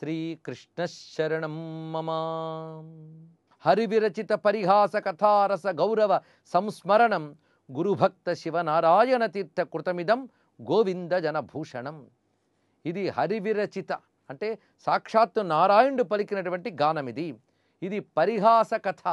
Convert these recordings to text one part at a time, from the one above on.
శ్రీకృష్ణశరణం మమ. హరివిరచిత పరిహాస కథారస గౌరవ సంస్మరణం గురుభక్త శివనారాయణ తీర్థ కృతమిదం గోవింద జనభూషణం. ఇది హరివిరచిత అంటే సాక్షాత్తు నారాయణుడు పలికినటువంటి గానం ఇది. ఇది పరిహాస కథ.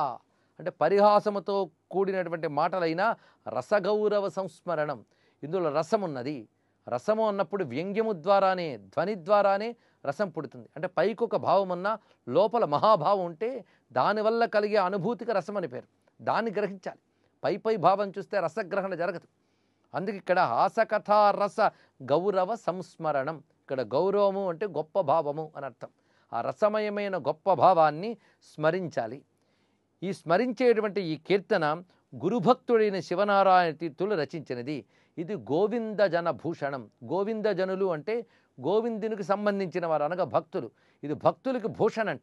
అంటే పరిహాసముతో కూడినటువంటి మాటలైన రసగౌరవ సంస్మరణం. ఇందులో రసం ఉన్నది రసము అన్నప్పుడు వ్యంగ్యము ద్వారానే ధ్వని ద్వారానే రసం పుడుతుంది. అంటే పైకి ఒక భావం అన్నా లోపల మహాభావం ఉంటే దానివల్ల కలిగే అనుభూతికి రసం అని పేరు. దాన్ని గ్రహించాలి. పై పై భావం చూస్తే రసగ్రహణ జరగదు. అందుకే ఇక్కడ హాసకథా రస గౌరవ సంస్మరణం. ఇక్కడ గౌరవము అంటే గొప్ప భావము అని అర్థం. ఆ రసమయమైన గొప్ప భావాన్ని స్మరించాలి. ఈ స్మరించేటువంటి ఈ కీర్తన గురుభక్తుడైన శివనారాయణ తీర్థులు రచించినది. ఇది గోవిందజన భూషణం. గోవిందజనులు అంటే గోవిందునికి సంబంధించిన వారు అనగా భక్తులు. ఇది భక్తులకి భూషణ అంట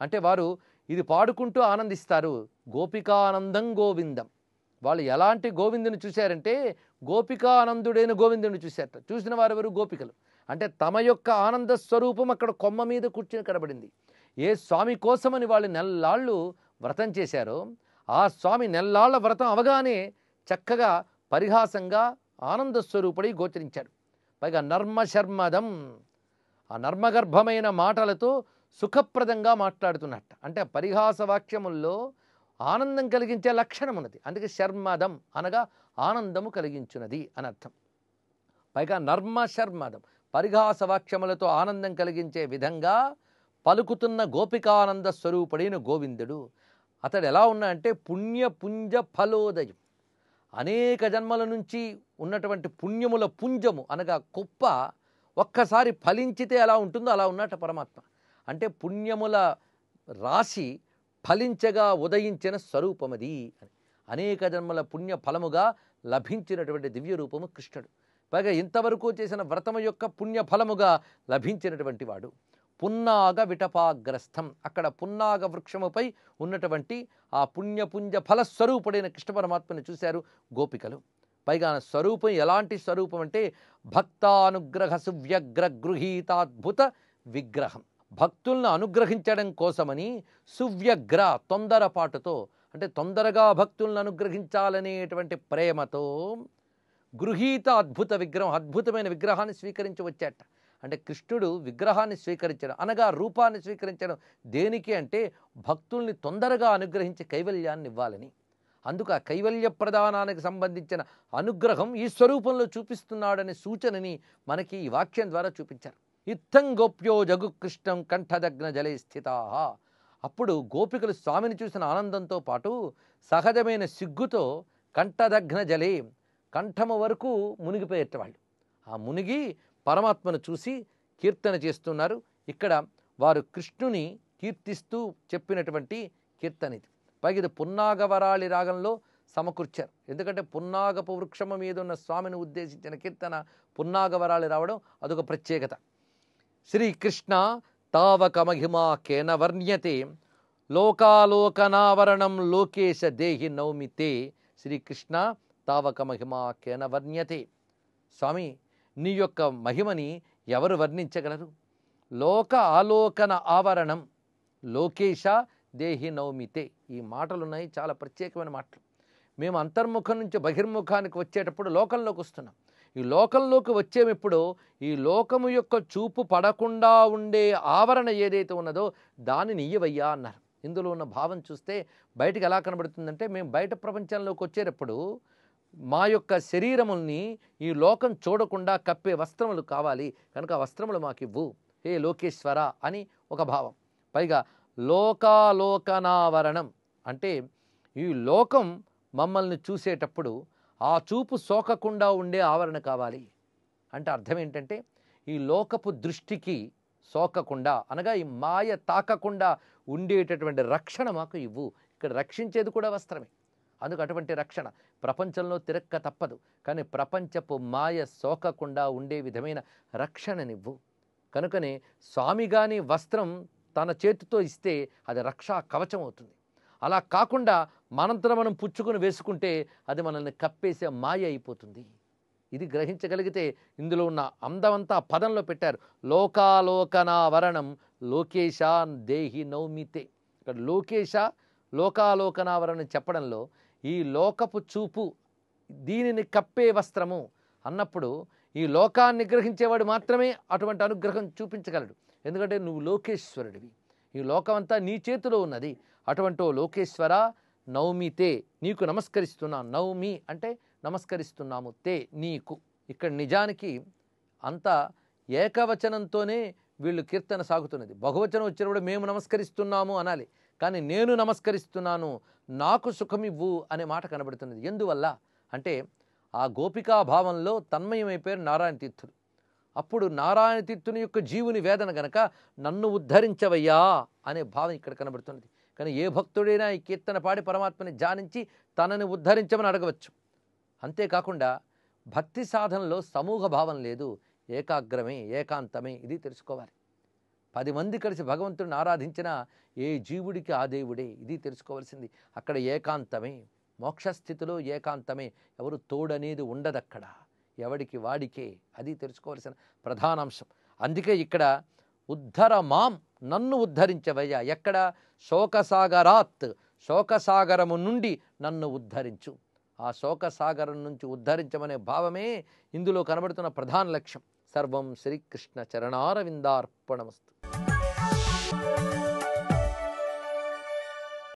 అంటే వారు ఇది పాడుకుంటూ ఆనందిస్తారు. గోపికానందం గోవిందం. వాళ్ళు ఎలాంటి గోవిందుని చూశారంటే గోపికానందుడైన గోవిందుని చూశారట. చూసిన వారెవరు గోపికలు. అంటే తమ యొక్క ఆనంద స్వరూపం అక్కడ కొమ్మ మీద కూర్చుని కనబడింది. ఏ స్వామి కోసమని వాళ్ళు నెల్లాళ్ళు వ్రతం చేశారో ఆ స్వామి నెల్లాళ్ళ వ్రతం అవగానే చక్కగా పరిహాసంగా ఆనంద స్వరూపుడై గోచరించాడు. పైగా నర్మశర్మదం ఆ నర్మగర్భమైన మాటలతో సుఖప్రదంగా మాట్లాడుతున్నట్ట. అంటే పరిహాస వాక్యముల్లో ఆనందం కలిగించే లక్షణం ఉన్నది. అందుకే శర్మదం అనగా ఆనందము కలిగించున్నది అని అర్థం. పైగా నర్మ శర్మదం పరిహాస వాక్యములతో ఆనందం కలిగించే విధంగా పలుకుతున్న గోపికానంద స్వరూపుడైన గోవిందుడు. అతడు ఎలా ఉన్నా అంటే పుణ్యపుంజ ఫలోదయం. అనేక జన్మల నుంచి ఉన్నటువంటి పుణ్యముల పుంజము అనగా కుప్ప ఒక్కసారి ఫలించితే ఎలా ఉంటుందో అలా ఉన్నట్టు పరమాత్మ. అంటే పుణ్యముల రాశి ఫలించగా ఉదయించిన స్వరూపమది అని. అనేక జన్మల పుణ్య ఫలముగా లభించినటువంటి దివ్య రూపము కృష్ణుడు. పైగా ఇంతవరకు చేసిన వ్రతము యొక్క పుణ్య ఫలముగా లభించినటువంటి వాడు. పున్నాగ విటపాగ్రస్థం. అక్కడ పున్నాగ వృక్షముపై ఉన్నటువంటి ఆ పుణ్యపుంజ ఫలస్వరూపుడైన కృష్ణ పరమాత్మని చూశారు గోపికలు. పైగా స్వరూపం ఎలాంటి స్వరూపం అంటే భక్తానుగ్రహ సువ్యగ్ర గృహీతాద్భుత విగ్రహం. భక్తులను అనుగ్రహించడం కోసమని సువ్యగ్ర తొందరపాటుతో అంటే తొందరగా భక్తులను అనుగ్రహించాలనేటువంటి ప్రేమతో గృహీత అద్భుత విగ్రహం అద్భుతమైన విగ్రహాన్ని స్వీకరించి వచ్చాట. అంటే కృష్ణుడు విగ్రహాన్ని స్వీకరించడం అనగా రూపాన్ని స్వీకరించడం దేనికి అంటే భక్తుల్ని తొందరగా అనుగ్రహించి కైవల్యాన్ని ఇవ్వాలని. అందుకు ఆ కైవల్య ప్రదానానికి సంబంధించిన అనుగ్రహం ఈ స్వరూపంలో చూపిస్తున్నాడనే సూచనని మనకి ఈ వాక్యం ద్వారా చూపించారు. ఇత్తం గోప్యో జగు కృష్ణం కంఠదగ్న జలే స్థితా అప్పుడు గోపికలు స్వామిని చూసిన ఆనందంతో పాటు సహజమైన సిగ్గుతో కంఠదగ్న జలే కంఠము వరకు మునిగిపోయేటవాళ్ళు ఆ మునిగి పరమాత్మను చూసి కీర్తన చేస్తున్నారు. ఇక్కడ వారు కృష్ణుని కీర్తిస్తూ చెప్పినటువంటి కీర్తన ఇది. పైగా ఇది పున్నాగవరాళి రాగంలో సమకూర్చారు. ఎందుకంటే పున్నాగపు వృక్షము మీద ఉన్న స్వామిని ఉద్దేశించిన కీర్తన పున్నాగవరాళి రావడం అదొక ప్రత్యేకత. శ్రీకృష్ణ తావక మహిమా కేన వర్ణ్యతే లోకాలోకనావరణం లోకేశ దేహి నౌమితే శ్రీకృష్ణ తావక మహిమా కేన వర్ణ్యతే. స్వామి నీ యొక్క మహిమని ఎవరు వర్ణించగలరు? లోక ఆలోకన ఆవరణం లోకేశ దేహి నౌమితే. ఈ మాటలు ఉన్నాయి చాలా ప్రత్యేకమైన మాటలు. మేము అంతర్ముఖం నుంచి బహిర్ముఖానికి వచ్చేటప్పుడు లోకంలోకి వస్తున్నాం. ఈ లోకంలోకి వచ్చేమిప్పుడు ఈ లోకము యొక్క చూపు పడకుండా ఉండే ఆవరణ ఏదైతే ఉన్నదో దానిని ఇయ్యవయ్యా అన్నారు. ఇందులో ఉన్న భావం చూస్తే బయటకు ఎలా కనబడుతుందంటే మేము బయట ప్రపంచంలోకి వచ్చేటప్పుడు మా యొక్క శరీరముల్ని ఈ లోకం చూడకుండా కప్పే వస్త్రములు కావాలి. కనుక వస్త్రములు మాకు ఇవ్వు హే లోకేశ్వర అని ఒక భావం. పైగా లోకాలోకనావరణం అంటే ఈ లోకం మమ్మల్ని చూసేటప్పుడు ఆ చూపు సోకకుండా ఉండే ఆవరణ కావాలి. అంటే అర్థం ఏంటంటే ఈ లోకపు దృష్టికి సోకకుండా అనగా ఈ మాయ తాకకుండా ఉండేటటువంటి రక్షణ మాకు ఇవ్వు. ఇక్కడ రక్షించేది కూడా వస్త్రమే. అందుకు అటువంటి రక్షణ ప్రపంచంలో తిరక్క తప్పదు. కానీ ప్రపంచపు మాయ సోకకుండా ఉండే విధమైన రక్షణనివ్వు. కనుకనే స్వామిగాని వస్త్రం తన చేతితో ఇస్తే అది రక్షా కవచం అవుతుంది. అలా కాకుండా మనంతర మనం పుచ్చుకొని వేసుకుంటే అది మనల్ని కప్పేసే మాయ అయిపోతుంది. ఇది గ్రహించగలిగితే ఇందులో ఉన్న అందమంతా పదంలో పెట్టారు. లోకాలోకనావరణం లోకేశ దేహి నౌమితే. ఇక్కడ లోకేశ లోకాలోకనావరణ చెప్పడంలో ఈ లోకపు చూపు దీనిని కప్పే వస్త్రము అన్నప్పుడు ఈ లోకాన్ని గ్రహించేవాడు మాత్రమే అటువంటి అనుగ్రహం చూపించగలడు. ఎందుకంటే నువ్వు లోకేశ్వరుడివి. ఈ లోకమంతా నీ చేతిలో ఉన్నది. అటువంటి లోకేశ్వర నౌమితే నీకు నమస్కరిస్తున్నాను నౌమి అంటే నమస్కరిస్తున్నాము తే నీకు. ఇక్కడ నిజానికి అంతా ఏకవచనంతోనే వీళ్ళు కీర్తన సాగుతున్నది. బహువచనం వచ్చినప్పుడు మేము నమస్కరిస్తున్నాము అనాలి. కానీ నేను నమస్కరిస్తున్నాను నాకు సుఖమివ్వు అనే మాట కనబడుతున్నది. ఎందువల్ల? అంటే ఆ గోపికా భావంలో తన్మయమైపోయారు నారాయణ తీర్థుడు అప్పుడు నారాయణ తీర్థుని యొక్క జీవుని వేదన గనక నన్ను ఉద్ధరించవయ్యా అనే భావం ఇక్కడ కనబడుతున్నది. కానీ ఏ భక్తుడైనా ఈ కీర్తన పాడి పరమాత్మని ధ్యానించి తనని ఉద్ధరించమని అడగవచ్చు. అంతేకాకుండా భక్తి సాధనలో సమూహ భావం లేదు ఏకాగ్రమే ఏకాంతమే ఇది తెలుసుకోవాలి. పది మంది కలిసి భగవంతుడిని ఆరాధించిన ఏ జీవుడికి ఆ దేవుడే? ఇది తెలుసుకోవాల్సింది. అక్కడ ఏకాంతమే. మోక్షస్థితిలో ఏకాంతమే. ఎవరు తోడనేది ఉండదక్కడ. ఎవడికి వాడికే. అది తెలుసుకోవాల్సిన ప్రధానాంశం అందుకే ఇక్కడ ఉద్ధర మాం నన్ను ఉద్ధరించవయ్యా. ఎక్కడ? శోకసాగరాత్. శోకసాగరము నుండి నన్ను ఉద్ధరించు. ఆ శోకసాగరం నుంచి ఉద్ధరించమనే భావమే ఇందులో కనబడుతున్న ప్రధాన లక్ష్యం. సర్వం శ్రీకృష్ణ చరణారవిందార్పణమస్తు. Thank you.